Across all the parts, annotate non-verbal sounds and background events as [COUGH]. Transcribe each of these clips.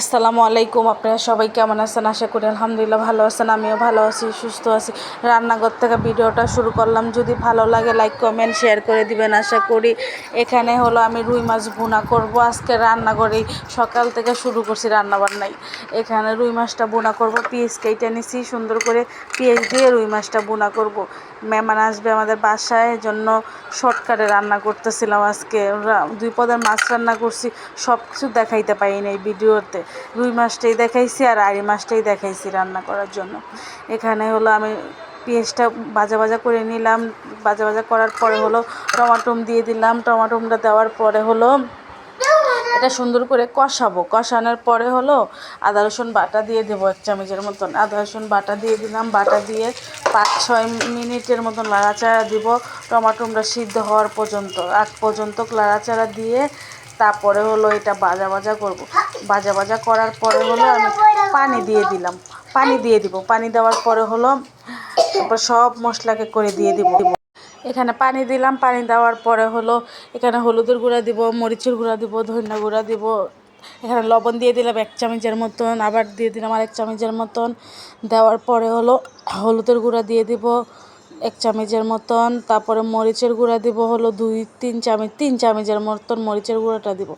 আসসালামু আলাইকুম, আপনারা সবাই কেমন আছেন? আশা করি আলহামদুলিল্লাহ ভালো আছেন, আমিও ভালো আছি, সুস্থ আছি। রান্নাঘর থেকে ভিডিওটা শুরু করলাম, যদি ভালো লাগে লাইক, কমেন্ট, শেয়ার করে দিবেন। আশা করি এখানে হলো আমি রুই মাছ ভুনা করব। আজকে রান্নাঘরেই সকাল থেকে শুরু করছি রান্নাবান্নাই এখানে রুই মাছটা বোনা করব, পেঁয়াজ কেটে নিছি, সুন্দর করে পেঁয়াজ দিয়ে রুই মাছটা বোনা করব। মেহমান আসবে আমাদের বাসায় জন্য শর্টকাটে রান্না করতেছিলাম আজকে। দুই পদের মাছ রান্না করছি সব কিছু দেখাইতে পারিনি এই ভিডিওতে। রুই মাছটাই দেখাইছি আর আড়ি মাছটাই দেখাইছি রান্না করার জন্য। এখানে হলো আমি পেঁয়াজটা ভাজা ভাজা করে নিলাম। ভাজা ভাজা করার পরে হলো টমাটোম দিয়ে দিলাম। টমাটোমটা দেওয়ার পরে হলো এটা সুন্দর করে কষাবো। কষানোর পরে হলো আদা, রসুন বাটা দিয়ে দেবো এক চামচের মতন। আদা, রসুন বাটা দিয়ে দিলাম। বাটা দিয়ে পাঁচ, ছয় মিনিটের মতন লাড়াচাড়া দিব। টমাটোমটা সিদ্ধ হওয়ার পর্যন্ত, আগ পর্যন্ত লাড়াচাড়া দিয়ে তারপরে হলো এটা ভাজা ভাজা করব। ভাজা ভাজা করার পরে হলো আমি পানি দিয়ে দিলাম। পানি দিয়ে দিব। পানি দেওয়ার পরে হলো তারপর সব মশলাকে করে দিয়ে দিব। এখানে পানি দিলাম। পানি দেওয়ার পরে হলো এখানে হলুদের গুঁড়া দিব, মরিচের গুঁড়া দিব, ধনিয়া গুঁড়া দিব। এখানে লবণ দিয়ে দিলাম এক চামচের মতন, আবার দিয়ে দিলাম আর এক চামচের মতন। দেওয়ার পরে হলো হলুদের গুঁড়া দিয়ে দিব। এক চামচের মতন, তারপরে মরিচের গুঁড়া দিব হলো দুই, তিন চামচ, তিন চামচের মতন মরিচের গুঁড়াটা দিব।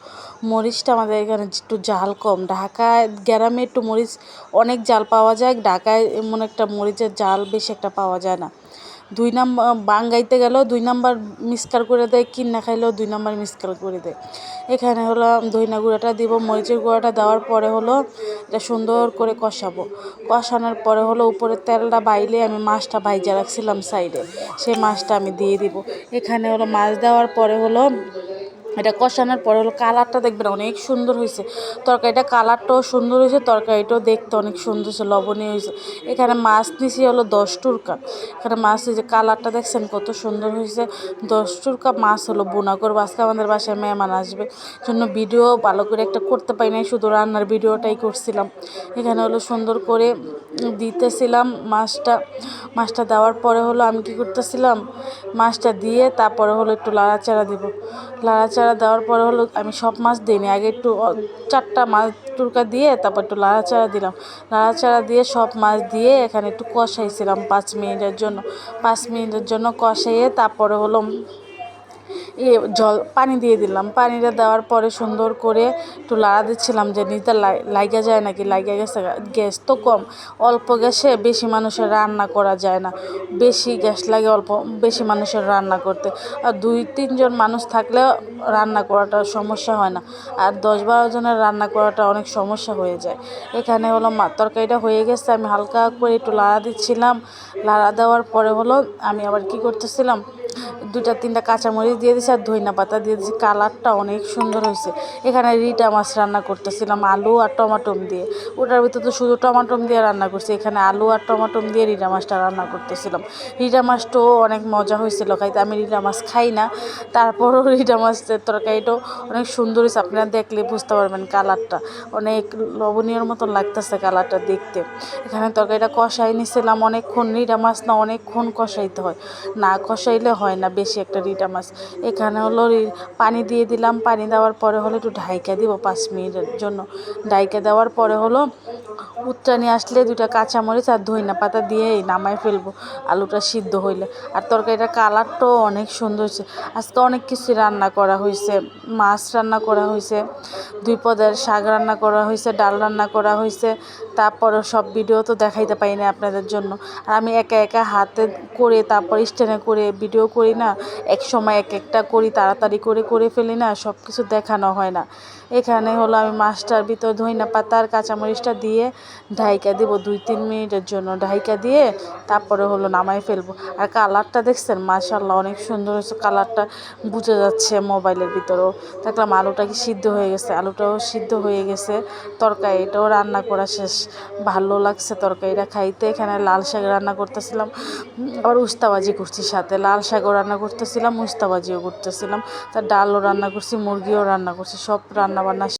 মরিচটা আমাদের এখানে একটু জাল কম। ঢাকায়, গ্রামে একটু মরিচ অনেক জাল পাওয়া যায়, ঢাকায় এমন একটা মরিচের জাল বেশি একটা পাওয়া যায় না। দুই নাম্বার, বাঙ্গাইতে গেলেও দুই নাম্বার মিসকার করে দেয়, কিনা খাইলেও দুই নাম্বার মিসকার করে দেয়। এখানে হলো ধইনা গুঁড়াটা দিব, মরিচের গুঁড়াটা দেওয়ার পরে হলো এটা সুন্দর করে কষাবো। কষানোর পরে হলো উপরে তেলটা বাইলে আমি মাছটা ভাইজা রাখছিলাম সাইডে, সেই মাছটা আমি দিয়ে দিব। এখানে হলো মাছ দেওয়ার পরে হলো এটা কষানোর পরে হলো কালারটা দেখবেন অনেক সুন্দর হয়েছে। তরকারিটা কালারটাও সুন্দর হয়েছে, তরকারিটাও দেখতে অনেক সুন্দর হয়েছে, লবণীয় হয়েছে। এখানে মাছ নিছি হলো দশ টুরকা। এখানে মাছ যে কালারটা দেখছেন কত সুন্দর হয়েছে। দশ টুরকা মাছ হলো বোনা করব। আজকে আমাদের বাসায় মেহমান আসবে, জন্য ভিডিও ভালো করে একটা করতে পারি নাই, শুধু রান্নার ভিডিওটাই করছিলাম। এখানে হলো সুন্দর করে দিতেছিলাম মাছটা। মাছটা দেওয়ার পরে হলো আমি কি করতেছিলাম, মাছটা দিয়ে তারপরে হলো একটু লাড়াচাড়া দেবো। লাড়াচাড়া দেওয়ার পরে হলো আমি সব মাছ দিইনি। আগে একটু চারটা মাছ টুরকা দিয়ে তারপর একটু নাড়াচাড়া দিলাম। নাড়াচাড়া দিয়ে সব মাছ দিয়ে এখানে একটু কষাইছিলাম পাঁচ মিনিটের জন্য। পাঁচ মিনিটের জন্য কষাইয়ে তারপরে হলো এ, জল, পানি দিয়ে দিলাম। পানিটা দেওয়ার পরে সুন্দর করে একটু লাড়া দিচ্ছিলাম যে নিতে লাইগা যায় নাকি? লাইগা গেছে গ্যাস তো কম। অল্প গ্যাসে বেশি মানুষের রান্না করা যায় না। বেশি গ্যাস লাগে অল্প, বেশি মানুষের রান্না করতে। আর দুই, তিনজন মানুষ থাকলে রান্না করাটা সমস্যা হয় না। আর দশ বারো জনের রান্না করাটা অনেক সমস্যা হয়ে যায়। এখানে হলো মা, তরকারিটা হয়ে গেছে, আমি হালকা করে একটু লাড়া দিচ্ছিলাম। লাড়া দেওয়ার পরে হলো আমি আবার কি করতেছিলাম দুটা তিনটা কাঁচামরিচ দিয়ে দিয়েছি আর ধইনা পাতা দিয়ে দিয়েছি কালারটা অনেক সুন্দর হয়েছে এখানে রিটা মাছ রান্না করতেছিলাম, আলু আর টমাটোম দিয়ে। ওটার ভিতরে তো শুধু টমাটোম দিয়ে রান্না করছি, এখানে আলু আর টমাটোম দিয়ে রিটা মাছটা রান্না করতেছিলাম। রিটা মাছটাও অনেক মজা হয়েছিল খাইতে, আমি রিটা মাছ খাই না। তারপরও [LAUGHS] রিটা মাছের তরকারিটাও অনেক সুন্দর হয়েছে আপনারা দেখলে বুঝতে পারবেন কালারটা। অনেক লবণীয়র মতন লাগতেছে কালারটা দেখতে। এখানে তরকারিটা কষাই নিছিলাম, অনেকক্ষণ রিটা মাছ না অনেকক্ষণ কষাইতে হয়। না কষাইলে হয় না বেশি একটা রিটা মাছ। এখানে হলো পানি দিয়ে দিলাম, পানি দেওয়ার পরে হলো একটু ঢাইকা দিব পাঁচ মিনিটের জন্য। ঢাইকা দেওয়ার পরে হলো উত্রানি আসলে দুটা কাঁচামরিচ আর ধইনা পাতা দিয়ে নামাই ফেলব, আলুটা সিদ্ধ হইলে। আর তরকারিটার কালারটাও অনেক সুন্দর হয়েছে আজকে অনেক কিছু রান্না করা হয়েছে মাছ রান্না করা হয়েছে দুই পদের শাক রান্না করা হয়েছে ডাল রান্না করা হয়েছে তারপরে সব ভিডিও তো দেখাইতে পারি না আপনাদের জন্য। আর আমি একা একা হাতে করে, তারপর স্ট্যান্ডে করে ভিডিও করি না, এক সময় এক একটা করি, তাড়াতাড়ি করে করে ফেলি না সব কিছু দেখানো হয় না। এখানে হলো আমি মাছটার ভিতর ধইনা পাতা আর কাঁচামরিচটা দিয়ে ঢাইকা দিব দুই তিন মিনিটের জন্য, ঢাইকা দিয়ে তারপরে হলো নামাই ফেলব। আর কালারটা দেখছেন? মাশাল্লাহ অনেক সুন্দর হয়েছে কালারটা, বুঝে যাচ্ছে মোবাইলের ভিতরেও। দেখলাম আলুটা কি সিদ্ধ হয়ে গেছে, আলুটাও সিদ্ধ হয়ে গেছে তরকারিটাও রান্না করা শেষ। ভালো লাগছে তরকারিটা খাইতে, এখানে লাল শাক রান্না করতেছিলাম, আবার উস্তাবাজি করছি সাথে, লাল শাকও রান্না করতেছিলাম মুস্তাবাজিও করতেছিলাম, তার ডালও রান্না করছি, মুরগিও রান্না করছি, সব রান্না বান্না